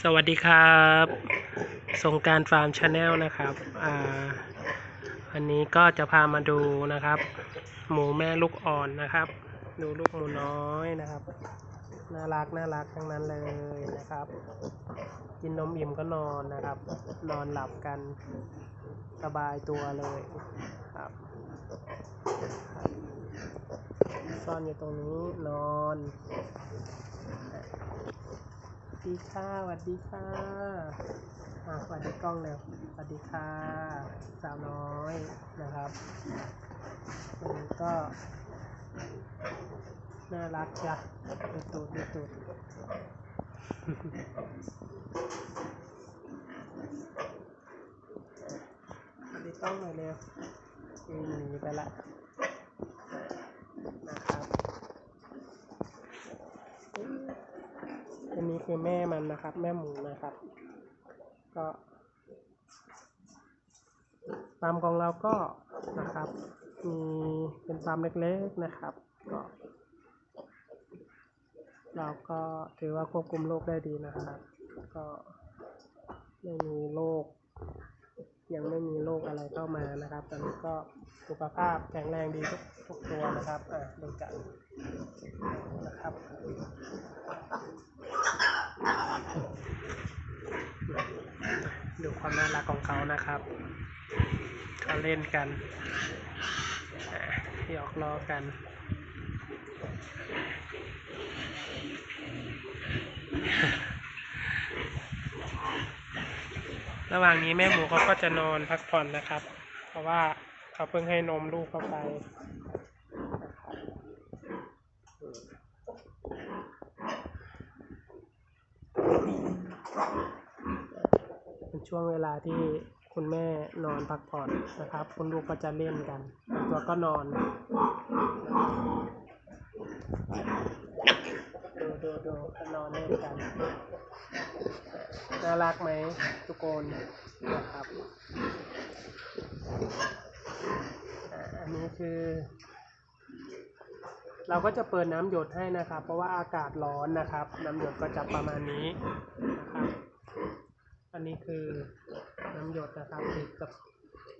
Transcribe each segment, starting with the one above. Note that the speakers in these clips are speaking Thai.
สวัสดีครับสงการฟาร์มชาแนลนะครับอ่าวันนี้ก็จะพามาดูนะครับ หมูแม่ลูกอ่อนนะครับ ดูลูกหมูน้อยนะครับ น่ารักน่ารักทั้งนั้นเลยนะครับ กินนมอิ่มก็นอนนะครับ นอนหลับกันสบายตัวเลยครับซ่อนอยู่ตรงนี้นอนสวัส ดีค่ะสวัสดีค่ะอะสวัสดีกล้องแล้วสวัสดีค่ะสาวน้อยนะครับวันนี้ก็ น่ารักจ้ะดูตูดดูตูดสวัสดีกล้องหน่อยเร็วหนีไปละนะครับ อันนี้ คือแม่มันนะครับ แม่หมูนะครับ ก็ตามของเราก็นะครับ มีเป็นตามเล็กๆนะครับ ก็ เราก็ถือว่าควบคุมโรคได้ดีนะครับ ก็ไม่มีโรค ยังไม่มีโรคอะไรเข้ามานะครับ ตอนนี้ก็สุขภาพแข็งแรงดีทุกทุกตัวนะครับ อะดูกันนะครับดูความน่ารักของเขานะครับเขาเล่นกันหยอกล้อกัน ระหว่างนี้แม่หมูเขาก็จะนอนพักผ่อนนะครับ เพราะว่าเขาเพิ่งให้นมลูกเข้าไปเป็นช่วงเวลาที่คุณแม่นอนพักผ่อนนะครับ คุณลูกก็จะเล่นกัน ตัวก็นอน ดูดูดูเขานอนเล่นกัน น่ารักไหมทุกคนนะครับอ่าอันนี้คือ เราก็จะเปิดน้ำหยดให้นะครับ เพราะว่าอากาศร้อนนะครับ น้ำหยดก็จะประมาณนี้นะครับอันนี้คือน้ำหยดนะครับติดกับ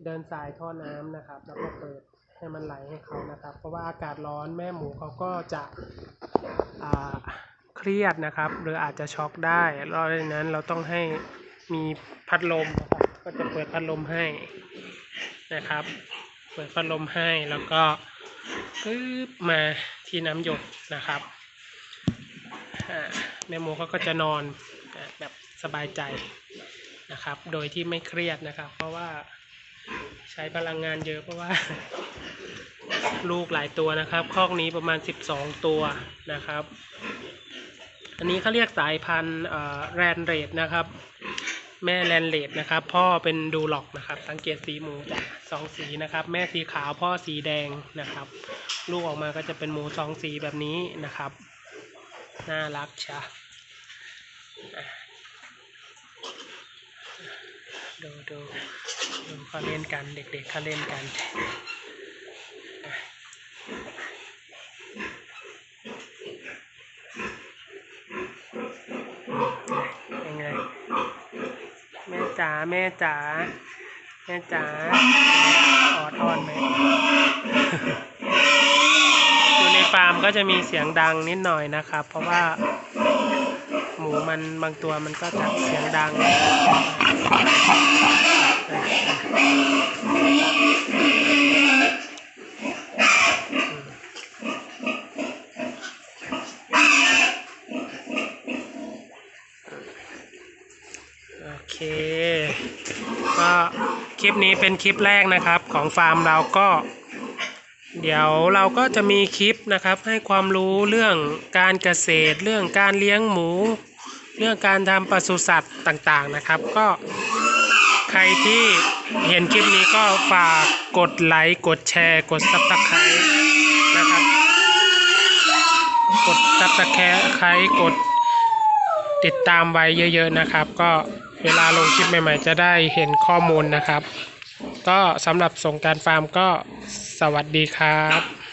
เดินสายท่อน้ำนะครับ แล้วก็เปิดให้มันไหลให้เขานะครับ เพราะว่าอากาศร้อนแม่หมูเขาก็จะ เครียดนะครับ หรืออาจจะช็อกได้เพราะฉะนั้นเราต้องให้มีพัดลมนะครับก็จะเปิดพัดลมให้นะครับ เปิดพัดลมให้แล้วก็ปึ๊บมาที่น้ำหยดนะครับแม่หมูเขาก็จะนอนแบบสบายใจนะครับ โดยที่ไม่เครียดนะครับ เพราะว่าใช้พลังงานเยอะเพราะว่า ลูกหลายตัวนะครับ คอกนี้ประมาณ 12 ตัวนะครับ อันนี้เขาเรียกสายพันธุ์แรนเรดนะครับ แม่แรนเรดนะครับ พ่อเป็นดูล็อกนะครับ สังเกตสีหมูจากสองสีนะครับ แม่สีขาวพ่อสีแดงนะครับ ลูกออกมาก็จะเป็นหมูสองสีแบบนี้นะครับ น่ารักชะอะดูดูดูเขาเล่นกันเด็กๆเขาเล่นกันอะยังไง แม่ จ๋าแม่จ๋าแม่จ๋าออดอ่อนไหมอยู่ในฟาร์มก็จะมีเสียงดังนิดหน่อยนะครับ เพราะว่าหมูมันบางตัวมันก็จะเสียงดังโอเค ก็คลิปนี้เป็นคลิปแรกนะครับของฟาร์มเราก็ เดี๋ยวเราก็จะมีคลิปนะครับ ให้ความรู้เรื่องการเกษตร เรื่องการเลี้ยงหมู เรื่องการทำปศุสัตว์ต่างๆนะครับ ก็ใครที่เห็นคลิปนี้ก็ฝากกดไลค์กดแชร์ กดซับสไครต์นะครับ กดซับสไครต์กดติดตามไว้เยอะ ๆ นะครับ ก็ เวลาลงคลิปใหม่ๆ จะได้เห็นข้อมูลนะครับ ก็สำหรับสงการฟาร์มก็สวัสดีครับ